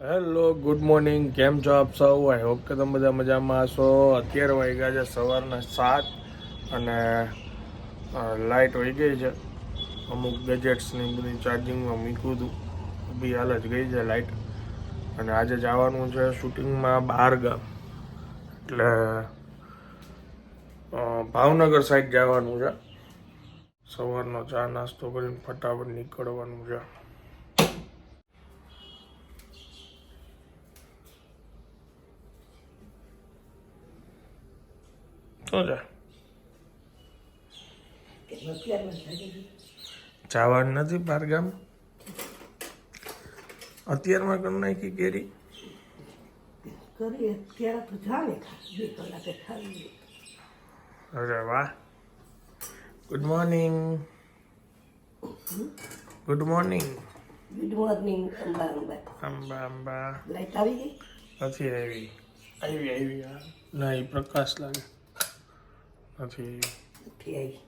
Hello good morning કેમ છો આપ સૌ? આઈ હોપ કે તમે બધા મજામાં હશો. અત્યારે વાગ્યા છે સવારના સાત અને લાઇટ વહી ગઈ છે. અમુક ગેજેટ્સની બધી ચાર્જિંગમાં મૂક્યું હતું. બી હાલ જ ગઈ છે લાઇટ અને આજે જવાનું છે શૂટિંગમાં બહાર ગામ. એટલે ભાવનગર સાઈડ જવાનું છે. સવારનો ચા નાસ્તો કરીને ફટાફટ નીકળવાનું છે. જવાનું નથી બારગામ અત્યારમાં કરી નાખી કેરી? કરીએ ત્યારે તો જાણે બે કલાકે ખાવી અરે વાહ. Good morning good morning good morning Amba Amba. Amba Amba. Light આવી ગઈ? નથી આવી. આવી આવી ના એ પ્રકાશ લાગે. નથી નથી આવી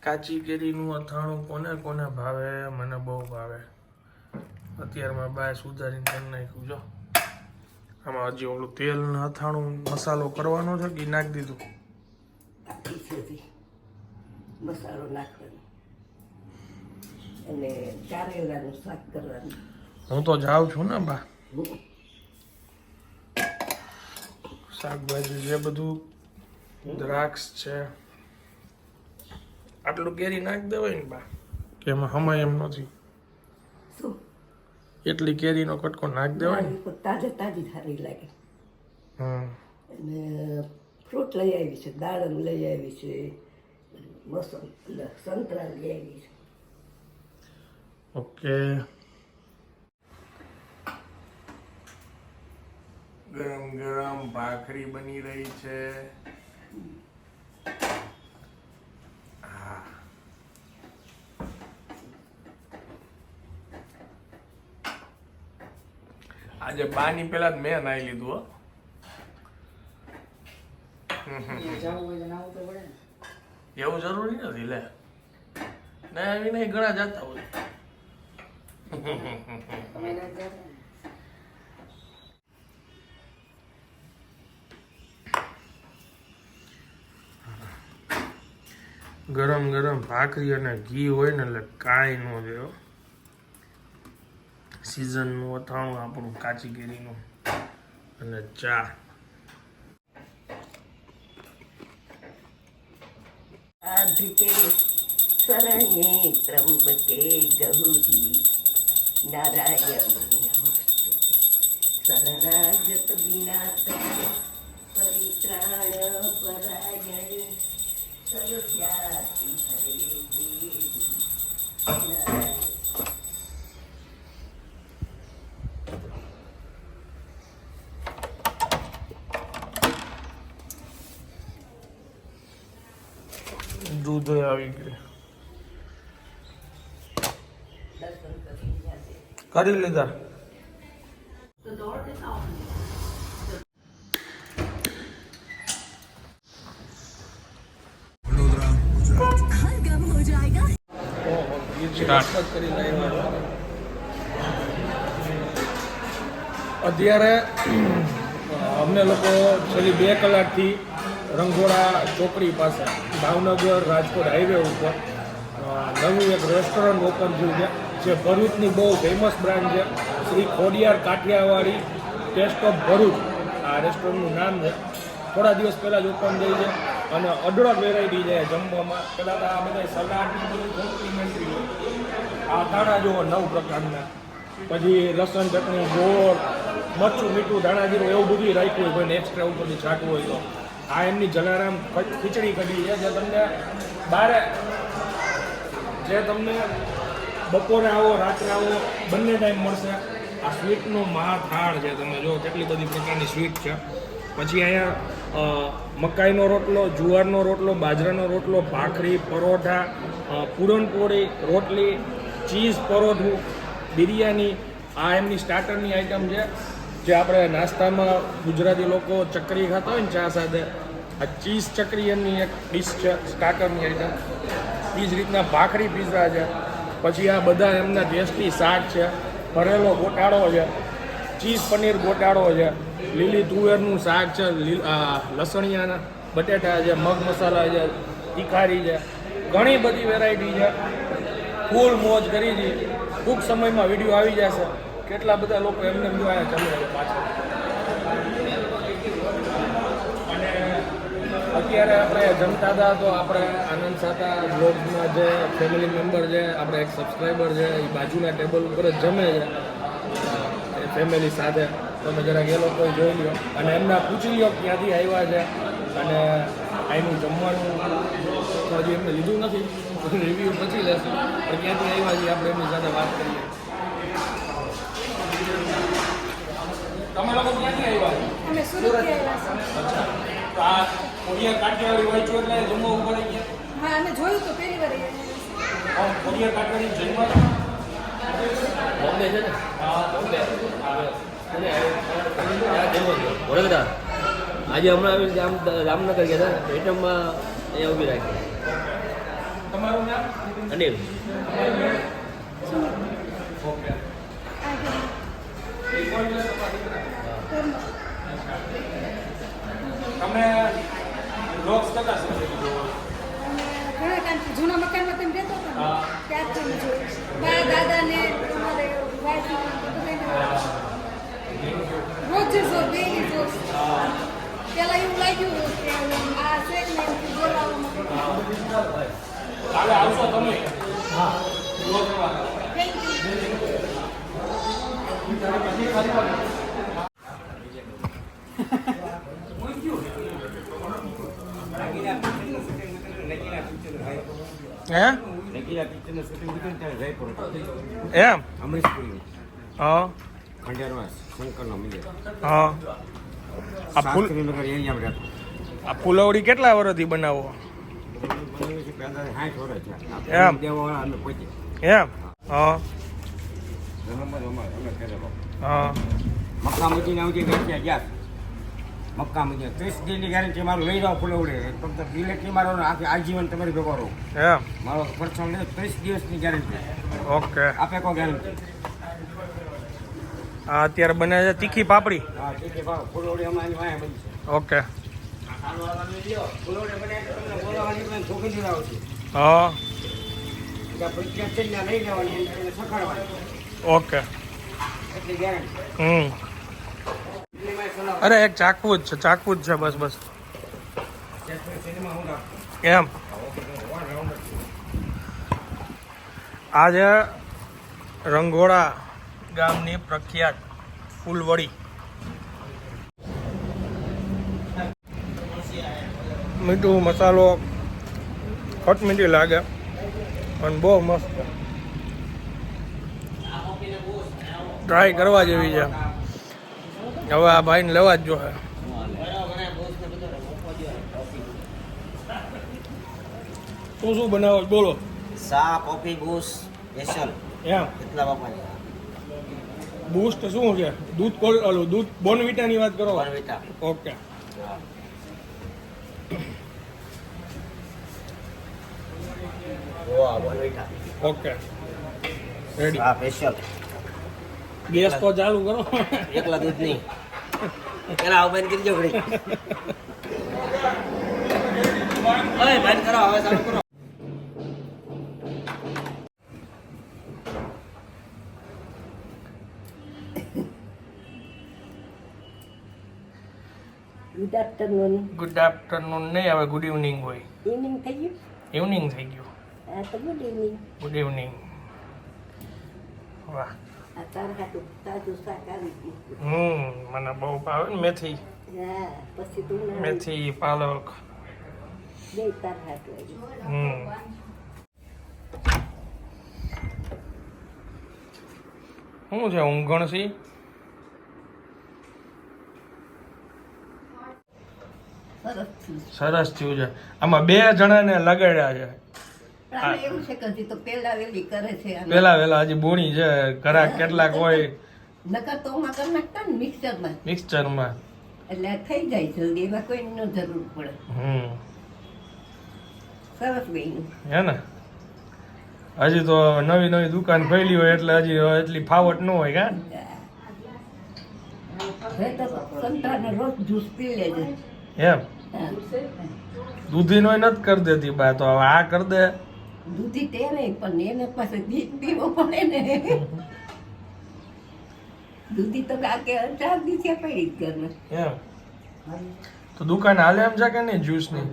કાચી કેરીનું અથાણું કોને કોને ભાવે? મને બહુ ભાવે. અત્યારમાં બાય સુધારીને કરી નાખ્યું જો. આમાં હજી ઓલું તેલ ને અથાણું મસાલો કરવાનો છે કે નાખી દીધું? મસાલો નાખવાનો. અને શાક કરવાનું. હું તો જાઉં છું ને બા. શાકભાજી જે બધું દ્રાક્ષ છે. આટલું કેરી નાખી દેવાય ને બા. કે એમાં હમાય એમ નથી. શું? એટલી કેરીનો કટકો નાખ દેવાય ને? તાજે તાજી સારી લાગે. અને ફ્રૂટ લઈ આવી છે દાડમ લઈ આવી છે મોસમ એટલે સંતરા લઈ આવી છે. ઓકે. ગરમ ગરમ ભાખરી બની રહી છે. આજે બાની પેલા જ મેં નાઈ લીધું હો. એવું જરૂરી નથી લે. ના આવી ઘણા જતા હોય. ગરમ ગરમ ભાખરી અને ઘી હોય ને એટલે કાંઈ ન રહ્યો સિઝનનું અથાણું, આપણું કાચી કેરીનું અને ચા. શરણ્યે ત્રંબકે ગૌરી નારાયણ કરી લીધા. અત્યારે અમને લોકો છેલ્લી બે કલાકથી રંગોળા ચોકડી પાસે ભાવનગર રાજકોટ હાઈવે ઉપર નવું એક રેસ્ટોરન્ટ ઓપન થયું છે. જે ભરૂચની બહુ ફેમસ બ્રાન્ડ છે, શ્રી ખોડિયાર કાઠિયાવાડી ટેસ્ટ ઓફ ભરૂચ. આ રેસ્ટોરન્ટનું નામ છે. થોડા દિવસ પહેલાં જ ઓપન થઈ છે અને અઢળક વેરાયટી છે જમવામાં. પહેલાં તો આ બધા સલાડ આ દાણા જુઓ નવ પ્રકારના. પછી લસણ, ચટણી, ગોળ, મરચું, મીઠું, ધાણા જીરું, એવું બધું રાખ્યું હોય કોઈને એક્સ્ટ્રા ઉપરથી છાંટવું હોય તો. આ એમની જલારામ ખીચડી કઢી છે, જે તમને બારે જે તમને બપોરે આવો, રાત્રે આવો, બંને ટાઈમ મળશે. આ સ્વીટનો મહાથાળ છે, તમે જો કેટલી બધી પ્રકારની સ્વીટ છે. પછી અહીંયા મકાઈનો રોટલો, જુવારનો રોટલો, બાજરાનો રોટલો, ભાખરી, પરોઠા પૂરણપોળી, રોટલી, ચીઝ, પરોઠું, બિરયાની, આ એમની સ્ટાર્ટરની આઈટમ છે. જે આપણે નાસ્તામાં ગુજરાતી લોકો ચકરી ખાતા હોય ને ચા સાથે, આ ચીઝ ચકરી એમની એક ડીશ છે સ્ટાર્ટરની આઈટમ એ જ રીતના ભાખરી પીઝા છે. પછી આ બધા એમના ટેસ્ટી શાક છે, ભરેલો ગોટાળો છે, ચીઝ પનીર ગોટાળો છે, લીલી તુવેરનું શાક છે લસણિયાના બટેટા છે, મગ મસાલા છે તીખારી છે, ઘણી બધી વેરાયટી છે. ફૂલ મોજ કરી છે ટૂંક સમયમાં વીડિયો આવી જશે. કેટલા બધા લોકો એમને એમ જોયા જમે પાછળ અત્યારે આપણે જમતા હતા તો આપણે આનંદ સાતા બ્લોગમાં જે ફેમિલી મેમ્બર છે આપણે એક સબસ્ક્રાઈબર છે એ બાજુના ટેબલ ઉપર જ જમે છે. એ ફેમિલી સાથે. તમે જરાક એ લોકો જોઈ લો અને એમના પૂછી લો ક્યાંથી આવ્યા છે. અને અહીંનું જમવાનું હજી એમને લીધું નથી. રિવ્યૂ પછી લેશું. પણ ક્યાંથી આવ્યા છીએ આપણે એમની સાથે વાત કરીએ. તમે લોકો ક્યાંથી આવ્યા છો? છીએ. અચ્છા. તો આ કોરિયા કાઠિયાવાડી વાંચ્યું એટલે જમવા ઉપર આવી ગયા. હા અમે જોયું તો પહેલી વાર અહીંયા કોડિયા કાઠિયાવાડી જમવા બોમ્બે છે ને? હા. બોમ્બે. વડોદરા. આજે હમણાં આવી જામ જામનગર ગયા હતા એટમમાં અહીંયા ઊભી રાખી. તમારું નામ? અનિલ. ઓકે. તમે બ્લોગ્સ કરતા છો? અને ઘણા ટાઈમથી જૂના મકાનમાં તેમ રહેતો હતો ત્યાં હા. ત્યારથી જોયું છે. બા દાદા ને અમારે રોજ જો ડેલી જોશ પેલા એવું લાગ્યું કે આ શેક ને બોલાવવામાં કાલે આવશો તમે? હા. થેન્ક યુ હે. એમ? અમરીશપુરી હા. ખંડેરવાસ શંકરનો મંદિર હા. આ શાસ્ત્રીનગર આ ફૂલવડી કેટલા વર્ષથી બનાવો? એમ. એમ? હા. હા. મક્કા મદીના સુધી ગયા મક્કા મદીના ત્રીસ દિનની ગેરંટી મારું લઈ જાઓ ફૂલવડે તમ તો બિલેટની મારો ને આખી આજીવન તમારી ભેગો રહો. એમ? મારો પર્સનલ લે ત્રીસ દિવસની ગેરંટી ઓકે. આપે કો ગેરંટી આ અત્યારે બને છે તીખી પાપડી? હા તીખી પાપડી. ફૂલવડે અમારી વાય બની છે. ઓકે. ફૂલવડે બને તમને પણ હા. પંચાયત લઈ જવાની સખાડવાની ઓકે. એટલી ગેરંટી હમ. અરે, એક ચાકવું જ છે, ચાકવું જ છે, બસ બસ. એમ. આજે રંગોળા ગામની પ્રખ્યાત ફૂલવડી. મીઠું મસાલો, ખટમીઠી લાગે, પણ બહુ મસ્ત. ટ્રાય કરવા જેવી છે. હવે આ ભાઈને લેવા જ જોઈએ તું શું બનાવો? બોલો. સા કોફી બુસ સ્પેશિયલ એમ. કેટલા બાપાની? બૂસ્ટ શું છે? દૂધ કોલ ઓલું દૂધ બોર્નવિટાની વાત કરો? Bournvita okay. ઓકે. રેડી હા સ્પેશિયલ. ગેસ તો ચાલુ કરો. એકલા દૂધ નહીં પેલા આવું બંધ કરી ઘડી. ઓય બંધ કરો હવે ચાલુ કરો. ગુડ આફ્ટરનૂન ગુડ આફ્ટરનૂન નહીં હવે ગુડ ઇવનિંગ હોય. ઇવનિંગ થઈ ગયું? ઇવનિંગ થઈ ગયું. આ તો ગુડ ઇવનિંગ ગુડ ઇવનિંગ વાહ. હમ મને બહુ ભાવે ને મેથી. ના મેથી પાલક. હમ. શું છે ઊંઘણ સી? સરસ થયું છે. આમાં બે જણાને લગાડ્યા છે. એવું છે કે હજી તો પેલા વેલી કરે છે પેલા વેલા હજી બોણી છે ઘરા કેટલાક હોય. નકર તો ઓમાં કરી નાખતા ને મિક્સરમાં. મિક્સચરમાં એટલે થઈ જાય જલ્દી એમાં કોઈ ન જરૂર પડે. હમ. સરસ બેન હે ને? હજી તો નવી નવી દુકાન ખોલી હોય એટલે હજી એટલી ફાવટ ન હોય કા? એમ? દૂધી નો નથી કરી દેતી બા તો હવે આ કરી દે. દૂધી તે નહીં પણ એને પાસે દૂધ પીવો પડે ને. દૂધી તો કાકે ચાર દિવસે પડી જ ઘરમાં તો દુકાન હાલે એમ છે કે નહીં જ્યુસની?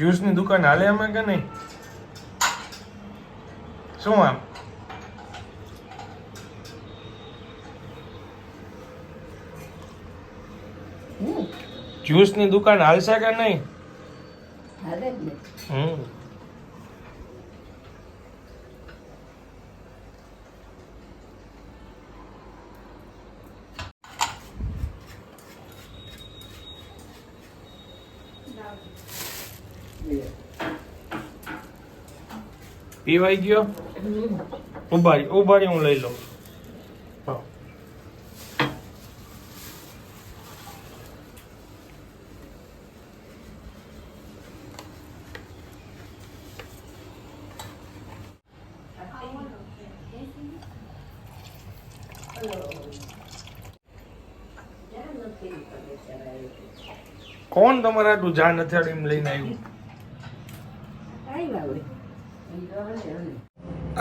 જ્યુસની દુકાન હાલે એમ કે નહીં? શું આમ? હમ જ્યુસની દુકાન હાલશે કે નહીં? ને હમ. પીવાઈ ગયો? ઊભા ઉભારી ઊભા રહી હું લઈ લઉં હા. કોણ તમારા આટલું જાન એમ લઈને આવ્યું? આવ્યા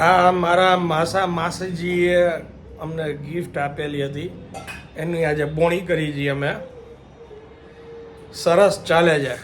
આ મારા માસા માસીજીએ અમને ગિફ્ટ આપેલી હતી. એની આજે બોણી કરી છે અમે. સરસ ચાલે છે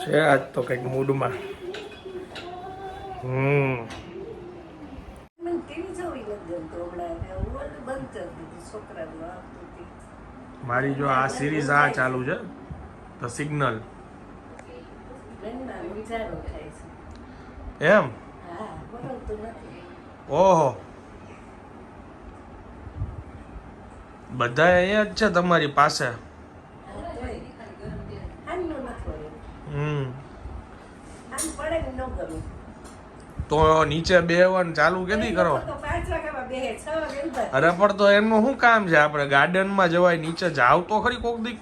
છે આજ તો કંઈક મૂડમાં હમ. મારી જો આ સિરીઝ આ ચાલુ છે ધ સિગ્નલ એમ? ઓહો. બધા અહીંયા જ છે તમારી પાસે હા, તોય. આમનું નથી વળ્યું. હમ આમ પડે ને ન ગમે તો નીચે બેહવાનું ચાલુ કેદી કરો. અરે પણ તો એમનું શું કામ છે? આપણે ગાર્ડનમાં જવાય નીચે જાવ તો ખરી કોક દી.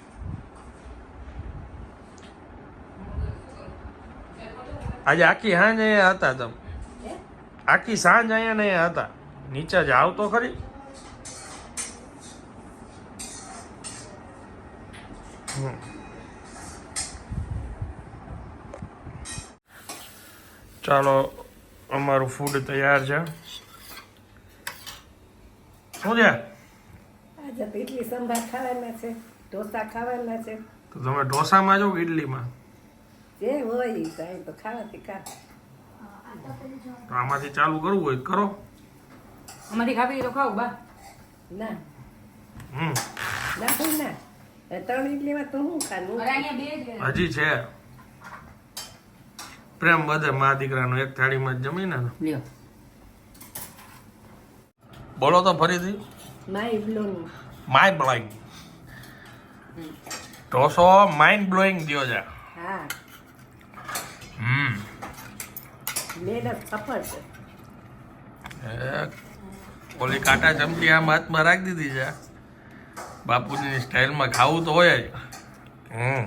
આજે આખી સાંજ અહીંયા હતા તમે. આખી સાંજ અહીંયા ને અહીંયા હતા. નીચે જાવ તો ખરી. ચાલો અમારું ફૂડ તૈયાર છે. શું છે? આજે તો ઇડલી સંભાર ખાવાના છે ઢોસા ખાવાના છે. તો તમે ઢોસામાં જો ઇડલીમાં જે હોય કાંઈ તો ખાવાથી ખા તો આમાંથી ચાલુ કરવું હોય કરો. અમારી ખાવી તો ખાવ બા. ના. હમ. ના ના. ત્રણ ઇડલીમાં તો હું ખાનું? અરે અહીંયા બે જ હજી છે. પ્રેમ વધે મા દીકરાનો એક થાળીમાં જ જમીને ને? લ્યો. બોલો તો ફરીથી. માય બ્લોઈંગ ઢોસો માઇન્ડ બ્લોઈંગ થયો છે. હા. હમ. મહેનત સફળ છે. એ ઓલી કાંટા ચમચી આમ હાથમાં રાખી દીધી છે. બાપુજીની સ્ટાઇલમાં ખાવું તો હોય જ. હમ.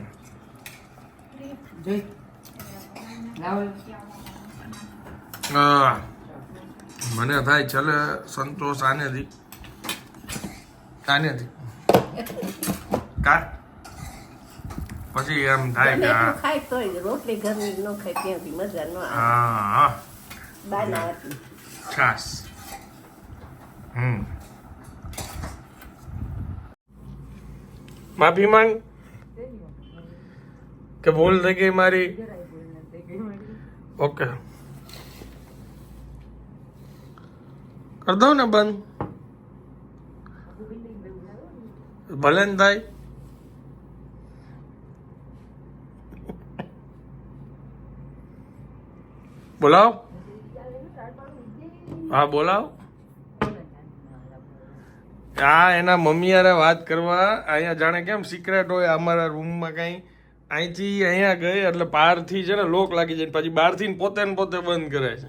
મને થાય ચલે સંતોષ આનેથી. આનેથી કા? પછી એમ થાય કે ખાય તોય રોટલી ઘરની ન ખાય ત્યાંથી મજા ન આવે. બાના હતી છાસ હમ. માફી માંગ. કે ભૂલ થઈ ગઈ મારી ઓકે. કરી દઉં ને બંધ. ભલે ને થાય બોલાવ. હા બોલાવ. હા એના મમ્મી યારે વાત કરવા. અહીંયા જાણે કેમ સિક્રેટ હોય અમારા રૂમમાં કાંઈ. અહીંથી અહીંયા ગઈ એટલે બહારથી છે ને લોક લાગી જાય પછી બહારથી પોતે ને પોતે બંધ કરે છે.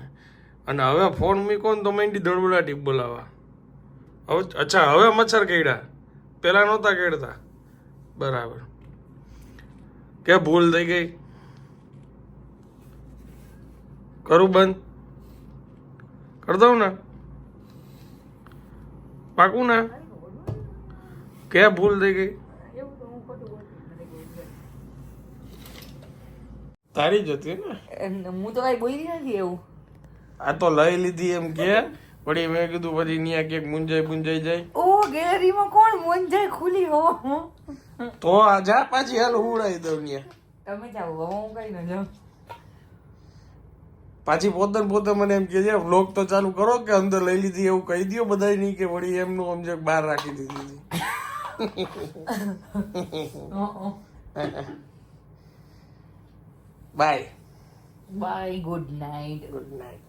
અને હવે ફોન મૂકો ને તો માંડી દડબડાટી બોલાવા. હવે અચ્છા, હવે મચ્છર કેડ્યા? પહેલાં નહોતા કેડતા? બરાબર. કે ભૂલ થઈ ગઈ? કરું બંધ? કરી દઉં ને? પાકું ને? કે ભૂલ થઈ ગઈ? તારી જ હતી ને? હું તો કઈ બોલી નથી એવું. આ તો લઈ લીધી એમ કે વળી મેં કીધું પછી ન્યા ક્યાંક મુંજાઈ મુંજાઈ જાય. ઓ ગેલેરીમાં કોણ મુંજાઈ ખુલી હો? તો આ જા પાછી હાલ ઉડાઈ દઉં ન્યા. તમે જાઓ હવે હું કઈ ન જાઉં. પાછી પોતે પોતે મને એમ કે છે વ્લોગ તો ચાલુ કરો કે અંદર લઈ લીધી એવું કહી દો બધા નહીં કે વળી એમનું સમજે બહાર રાખી દીધી bye bye good night good night